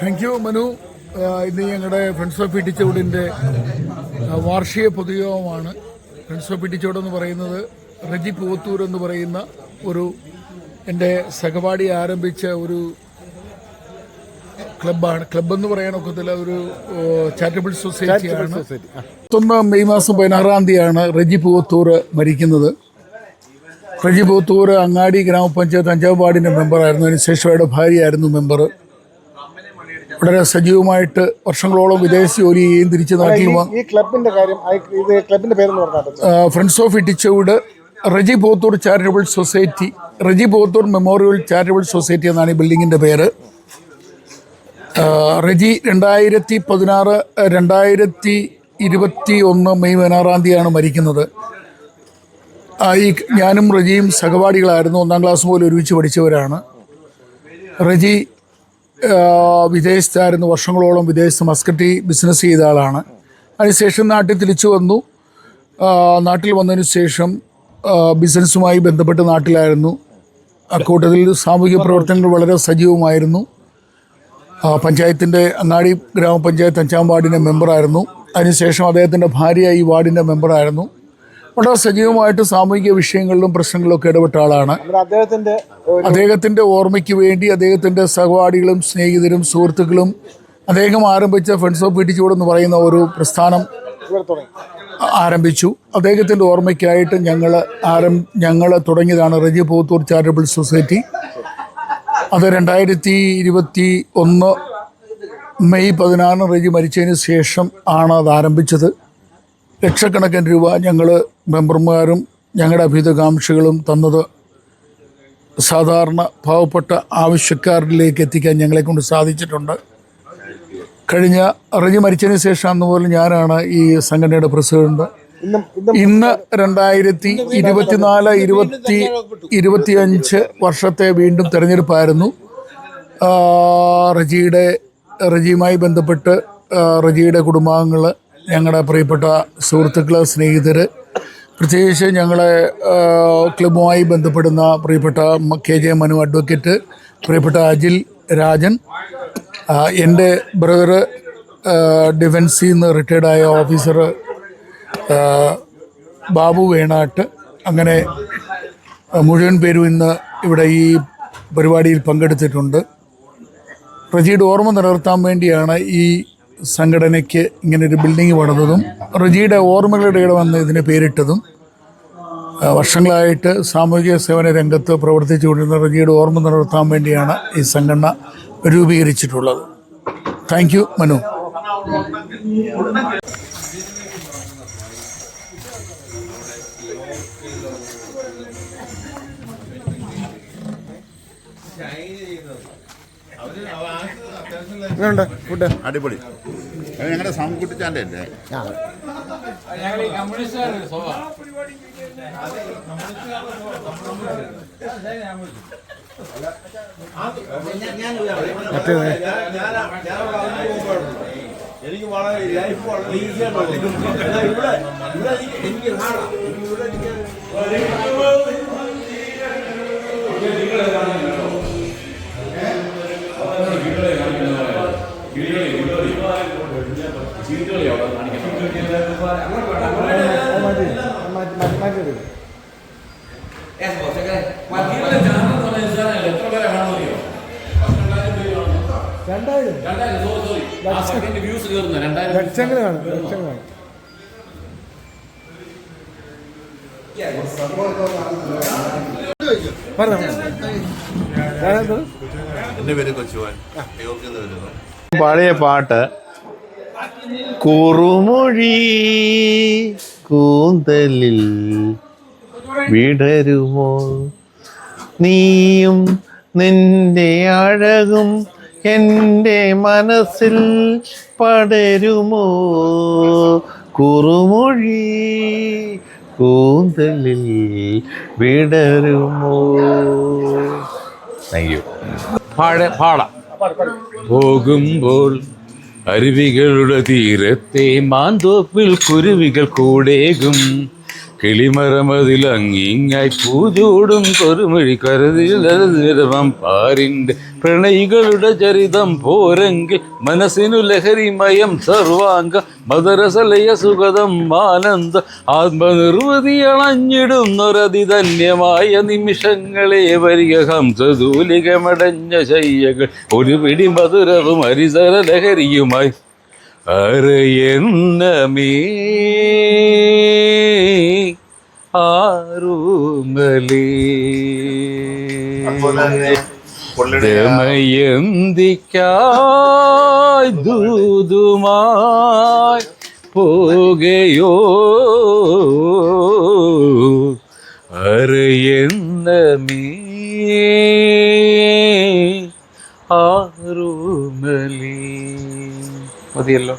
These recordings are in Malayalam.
താങ്ക് യു മനു ഇന്ന് ഞങ്ങളുടെ ഫ്രണ്ട്സ് ഓഫ് പിടിച്ചോടിന്റെ വാർഷിക പൊതുയോഗമാണ്. ഫ്രണ്ട്സ് ഓഫ് പിടിച്ചോട് എന്ന് പറയുന്നത് റജി പൂവത്തൂർ എന്ന് പറയുന്ന ഒരു എന്റെ സഹപാഠി ആരംഭിച്ച ഒരു ക്ലബ്ബാണ്. ക്ലബ്ബ് എന്ന് പറയാൻ ഒക്കത്തില്ല ഒരു ചാരിറ്റബിൾ സൊസൈറ്റിയാണ് ഒന്ന് മെയ് മാസം പതിനാറാം തീയതിയാണ് റജി പൂവത്തൂർ മരിക്കുന്നത് റജി പൂത്തൂർ അങ്ങാടി ഗ്രാമപഞ്ചായത്ത് അഞ്ചാം വാർഡിന്റെ മെമ്പറായിരുന്നു. അതിനുശേഷം അയാളുടെ ഭാര്യയായിരുന്നു മെമ്പർ വളരെ സജീവമായിട്ട് വർഷങ്ങളോളം വിദേശ ജോലി ചെയ്യുകയും തിരിച്ച് നാട്ടിൽ ഈ ക്ലബിന്റെ കാര്യം ആ ഇത് ക്ലബിന്റെ പേരെന്ന് പറഞ്ഞാൽ friends of ഇട്ടിച്ചൗഡ് Reji Pothoor charitable society Reji Pothoor memorial charitable society എന്നാണ് ഈ ബിൽഡിങ്ങിന്റെ പേര്. റജി രണ്ടായിരത്തി പതിനാറ് രണ്ടായിരത്തി ഇരുപത്തി ഒന്ന് മെയ് പതിനാറാം തീയതിയാണ് മരിക്കുന്നത്. ഈ ഞാനും റജിയും സഹപാഠികളായിരുന്നു. ഒന്നാം ക്ലാസ് പോലെ ഒരുമിച്ച് പഠിച്ചവരാണ്. റജി വിദേശത്തായിരുന്നു വർഷങ്ങളോളം വിദേശത്ത് മസ്കറ്റി ബിസിനസ് ചെയ്ത ആളാണ്. അതിനുശേഷം നാട്ടിൽ തിരിച്ചു വന്നു. നാട്ടിൽ വന്നതിന് ശേഷം ബിസിനസ്സുമായി ബന്ധപ്പെട്ട് നാട്ടിലായിരുന്നു. അക്കൂട്ടത്തിൽ സാമൂഹിക പ്രവർത്തനങ്ങൾ വളരെ സജീവമായിരുന്നു. പഞ്ചായത്തിന്റെ അങ്ങാടി ഗ്രാമപഞ്ചായത്ത് അഞ്ചാം വാർഡിന്റെ മെമ്പറായിരുന്നു അതിനുശേഷം അദ്ദേഹത്തിന്റെ ഭാര്യ ഈ വാർഡിന്റെ മെമ്പറായിരുന്നു വളരെ സജീവമായിട്ട് സാമൂഹിക വിഷയങ്ങളിലും പ്രശ്നങ്ങളിലൊക്കെ ഇടപെട്ട ആളാണ്. അദ്ദേഹത്തിന്റെ അദ്ദേഹത്തിന്റെ ഓർമ്മയ്ക്ക് വേണ്ടി അദ്ദേഹത്തിന്റെ സഹപാഠികളും സ്നേഹിതരും സുഹൃത്തുക്കളും അദ്ദേഹം ആരംഭിച്ച ഫ്രണ്ട്സ് ഓഫ് പിടിച്ചൂട് എന്ന് പറയുന്ന ഒരു പ്രസ്ഥാനം ആരംഭിച്ചു. അദ്ദേഹത്തിന്റെ ഓർമ്മയ്ക്കായിട്ട് ഞങ്ങൾ ആരം ഞങ്ങൾ തുടങ്ങിയതാണ് റജി പോത്തൂർ ചാരിറ്റബിൾ സൊസൈറ്റി അത് രണ്ടായിരത്തി ഇരുപത്തി ഒന്ന് മെയ് പതിനാറിന് റജി മരിച്ചതിന് ശേഷം ആണ് അത് ആരംഭിച്ചത്. ലക്ഷക്കണക്കിന് രൂപ ഞങ്ങൾ മെമ്പർമാരും ഞങ്ങളുടെ അഭീതകാംക്ഷികളും തന്നത് സാധാരണ പാവപ്പെട്ട ആവശ്യക്കാരിലേക്ക് എത്തിക്കാൻ ഞങ്ങളെ കൊണ്ട് സാധിച്ചിട്ടുണ്ട്. കഴിഞ്ഞ അറിഞ്ഞു മരിച്ചതിന് ശേഷം അന്ന് മുതൽ ഞാനാണ് ഈ സംഘടനയുടെ പ്രസിഡന്റ്. ഇന്നും രണ്ടായിരത്തി ഇരുപത്തിനാല് ഇരുപത്തി ഇരുപത്തിയഞ്ച് വർഷത്തെ വീണ്ടും തെരഞ്ഞെടുപ്പായിരുന്നു. റജിയുടെ റജിയുമായി ബന്ധപ്പെട്ട് റജിയുടെ കുടുംബാംഗങ്ങൾ ഞങ്ങളുടെ പ്രിയപ്പെട്ട സുഹൃത്തുക്കൾ സ്നേഹിതർ പ്രത്യേകിച്ച് ഞങ്ങളെ ക്ലബുമായി ബന്ധപ്പെടുന്ന പ്രിയപ്പെട്ട കെ ജെ മനു അഡ്വക്കേറ്റ് പ്രിയപ്പെട്ട അജിൽ രാജൻ എന്റെ ബ്രദർ ഡിഫൻസിൽ നിന്ന് റിട്ടയർഡായ ഓഫീസർ ബാബു വേണാട്ട്. അങ്ങനെ മുഴുവൻ പേരും ഇന്ന് ഇവിടെ ഈ പരിപാടിയിൽ പങ്കെടുത്തിട്ടുണ്ട്. റജിയുടെ ഓർമ്മ നിലനിർത്താൻ വേണ്ടിയാണ് ഈ സംഘടനയ്ക്ക് ഇങ്ങനെ ഒരു ബിൽഡിംഗ് പണിതതും റജിയുടെ ഓർമ്മകളുടെ ഇടമെന്ന് ഇതിന് പേരിട്ടതും വർഷങ്ങളായിട്ട് സാമൂഹിക സേവന രംഗത്ത് പ്രവർത്തിച്ചുകൊണ്ടിരുന്ന റജിയുടെ ഓർമ്മ നിലനിർത്താൻ വേണ്ടിയാണ് ഈ സംഘടന രൂപീകരിച്ചിട്ടുള്ളത്. Thank you Manu. ഫുഡ് അടിപൊളി. ഞങ്ങളുടെ സാമുക്കുട്ടിച്ചാന്റെ അല്ലേ എനിക്ക് വളരെ ലൈഫ് വളരെ ഈസിയാണ് ഇവിടെ ഇവിടെ എനിക്ക് ഇവിടെ രണ്ടായിരം ലക്ഷങ്ങൾ കാണും ലക്ഷങ്ങൾ പേര് കൊച്ചുവാൻ. പഴയ പാട്ട് കുറുമൊഴി കൂന്തലിൽ വിടരുമോ? നീയും നിന്റെ അഴകും എന്റെ മനസ്സിൽ പടരുമോ? കുറുമൊഴി കൂന്തലിൽ വിടരുമോ? താങ്ക് യു പാട. പോകുമ്പോൾ അരുവികളുടെ തീരത്തെ മാന്തോപ്പിൽ കുരുവികൾ കൂടേകും. കിളിമരമതിലങ്ങിങ്ങായി പൂജോടും കൊരുമഴി കരുതിരവം പാരിന്റെ പ്രണയികളുടെ ചരിതം പോരെങ്കിൽ മനസ്സിനു ലഹരിമയം സർവാംഗ മദരസലയ സുഗതം ആനന്ദ ആത്മനിർവൃതി അണഞ്ഞിടുന്നൊരതിധന്യമായ നിമിഷങ്ങളെ വരിക ഹംസദൂലികമടഞ്ഞ ശയ്യകൾ ഒരു പിടി മധുരവും ഹരിസര ലഹരിയുമായി അരയെന്നമേ ആരൂമലേ? ദമയന്തിക്കായി ദൂതുമായി പോകയോ? അരയെന്നമേ മതിയല്ലോ.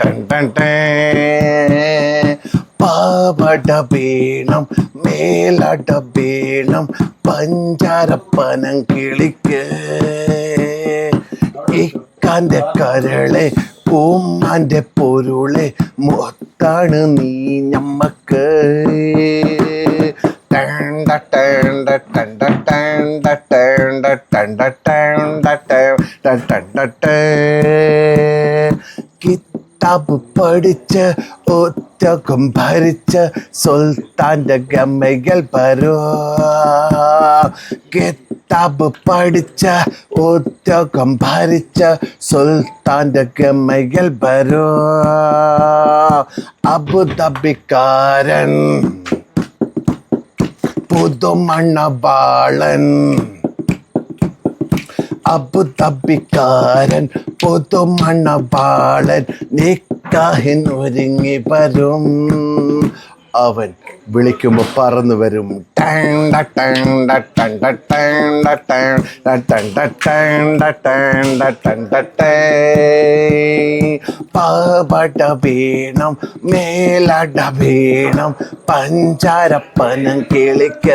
ടെൻ ടെൻ ടെൻ പാവട വേണം മേലാട വേണം പഞ്ചാരപ്പനം കിളിക്ക് ഇക്കാന്റെ കരളെ പൂമാന്റെ പൊരുളെ മൊത്താണ് നീ ഞമ്മക്ക് ടണ്ട ടണ്ട ടണ്ട ടണ്ട ടണ്ട ടണ്ട ടണ്ട ടണ്ട ടണ്ട കിതാബ് പഠിച്ച് ഒറ്റകം ഭരിച്ച് സുൽത്താന്റെ ഗമ്മകൾ പരോ കിതാബ് പഠിച്ച് ഒറ്റകം ഭരിച്ച് സുൽത്താന്റെ ഗമ്മകൾ പരോ അബുദാബിക്കാരൻ അബുദബിക്കാരൻ പുതുമണ്ണ പാളൻ നിക്കാഹിൻ ഒരുങ്ങി വരും. അവൻ വിളിക്കുമ്പോൾ പറന്നു വരും. പാപട വീണം മേലട വീണം പഞ്ചാരപ്പനം കിളിക്ക.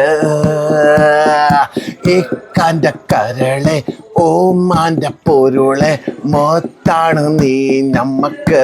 ഇക്കാന്റെ കരളെ ഓമാന്റെ പൊരുളെ മൊത്താണ് നീ നമുക്ക്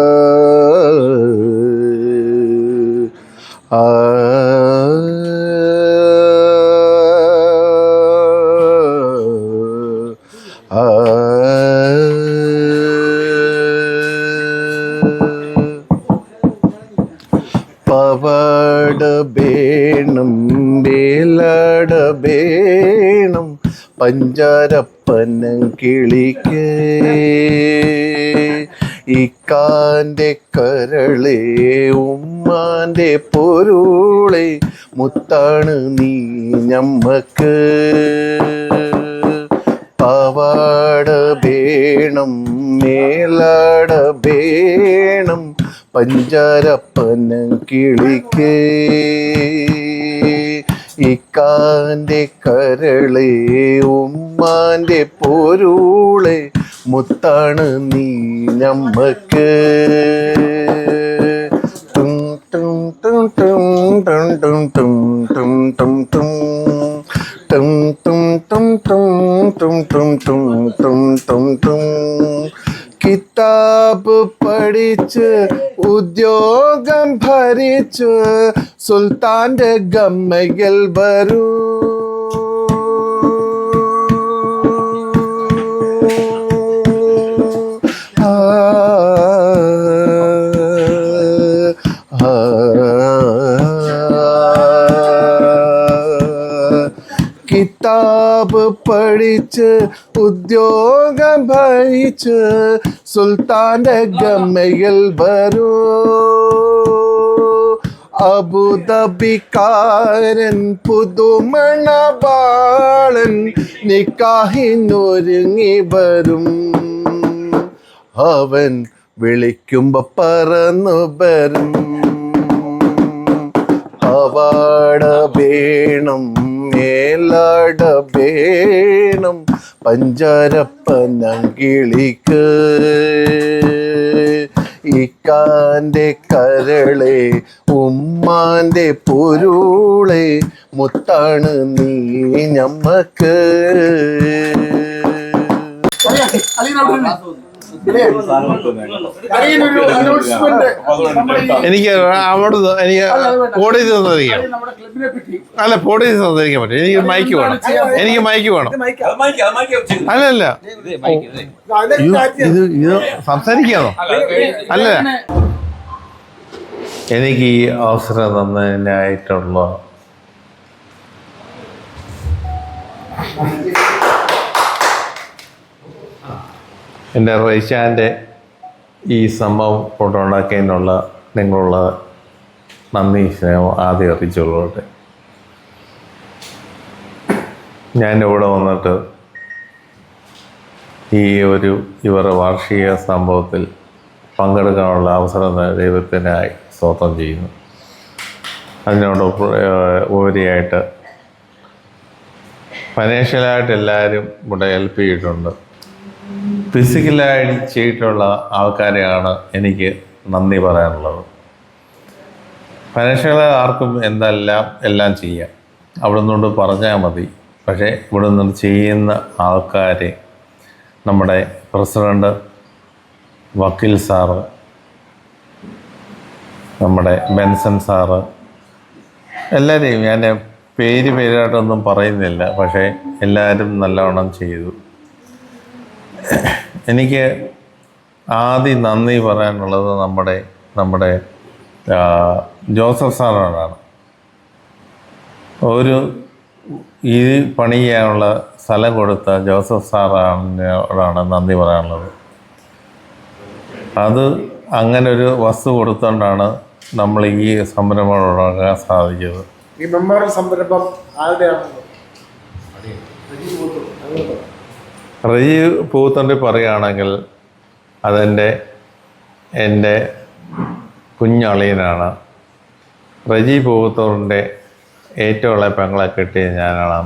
പഞ്ചാരപ്പനം കിളിക്ക്. ഇക്കാന്റെ കരളെ ഉമ്മാന്റെ പൊരുളെ മുത്താണ് നീ ഞമ്മക്ക്. പവാട വേണം മേലാട വേണം പഞ്ചാരപ്പനം കിളിക്ക്. ഇക്കാന്റെ കരളെ ഉമ്മാന്റെ പൊരുളെ മുത്താണ് നീ നമ്മക്ക് ടും ടും ടും ടും ടും ടും ടും ടും ടും ടും ടും ടും ടും ടും ടും ടും ടും ടും ടും കിതാബ് പഠിച്ച് ഉദ്യോഗം ഭരിച്ച് സുൽത്താന്റെ ഗമ്മയിൽ വരൂ. കിതാബ് പഠിച്ച് ഉദ്യോഗം ഭരിച്ച് സുൽത്താന്റെ ഗമ്മയിൽ വരൂ. അബുദബിക്കാരൻ പുതുമണവാളൻ നിക്കാഹിനൊരുങ്ങി വരും. അവൻ വിളിക്കുമ്പോ പറന്നു വരും. അവാട വേണം വേണം പഞ്ചാരപ്പനങ്കിളിക്ക്. ഇക്കാന്റെ കരളെ ഉമ്മാന്റെ പൊരുളെ മുത്താണ് നീ ഞമ്മക്ക്. എനിക്ക് അവിടെ എനിക്ക് പോടീസ് സംസാരിക്കാം അല്ല പോടീസ് സംസാരിക്കാൻ പറ്റും എനിക്ക് മൈക്ക് വേണം. എനിക്ക് മൈക്ക് വേണം. അല്ലല്ല ഇത് ഇത്. സംസാരിക്കാമോ സംസാരിക്കാന്നോ അല്ല എനിക്ക് ഈ അവസരം തന്നതിനായിട്ടുള്ള എന്റെ റേഷാന്റെ ഈ സംഭവം കൊണ്ടുണ്ടാക്കിയതിനുള്ള നിങ്ങളുള്ള നന്ദി സ്നേഹം ആദ്യം അറിയിച്ചുള്ളോട്ടെ ഞാൻ ഇവിടെ വന്നിട്ട് ഈ ഒരു ഇവരുടെ വാർഷിക സംഭവത്തിൽ പങ്കെടുക്കാനുള്ള അവസരം ദൈവത്തിനായി സ്വാതം ചെയ്യുന്നു. അതിനോട് ഉപരിയായിട്ട് ഫൈനാൻഷ്യലായിട്ട് എല്ലാവരും ഇവിടെ ഹെൽപ്പ് ചെയ്തിട്ടുണ്ട്. ഫിസിക്കലായി ചെയ്തിട്ടുള്ള ആൾക്കാരെയാണ് എനിക്ക് നന്ദി പറയാനുള്ളത്. ഫൈനാൻഷ്യലായി ആർക്കും എന്തെല്ലാം എല്ലാം ചെയ്യാം. അവിടെ നിന്നുകൊണ്ട് പറഞ്ഞാൽ മതി. പക്ഷേ ഇവിടെ നിന്ന് ചെയ്യുന്ന ആൾക്കാരെ നമ്മുടെ പ്രസിഡന്റ് വക്കീൽ സാറ് നമ്മുടെ ബെൻസൺ സാറ് എല്ലാവരെയും ഞാൻ പേര് പേരായിട്ടൊന്നും പറയുന്നില്ല. പക്ഷേ എല്ലാവരും നല്ലവണ്ണം ചെയ്തു. എനിക്ക് ആദ്യം നന്ദി പറയാനുള്ളത് നമ്മുടെ നമ്മുടെ ജോസഫ് സാറിനോടാണ് ഒരു ഈ പണി ചെയ്യാനുള്ള സ്ഥലം കൊടുത്ത ജോസഫ് സാറിനോടാണ് നന്ദി പറയാനുള്ളത്. അത് അങ്ങനെ ഒരു വസ്തു കൊടുത്തുകൊണ്ടാണ് നമ്മൾ ഈ സംരംഭം ഉണ്ടാക്കാൻ സാധിച്ചത്. ഈ മെമ്മോറിയൽ സംരംഭം ആരുടെയാണ് റജി പൂത്തണ്ടി പറയുകയാണെങ്കിൽ അതെന്റെ എന്റെ കുഞ്ഞളിയനാണ്. റജി പൂത്തൂറിന്റെ ഏറ്റവും ഇളയ പെങ്ങളെ കിട്ടിയത് ഞാനാണ്.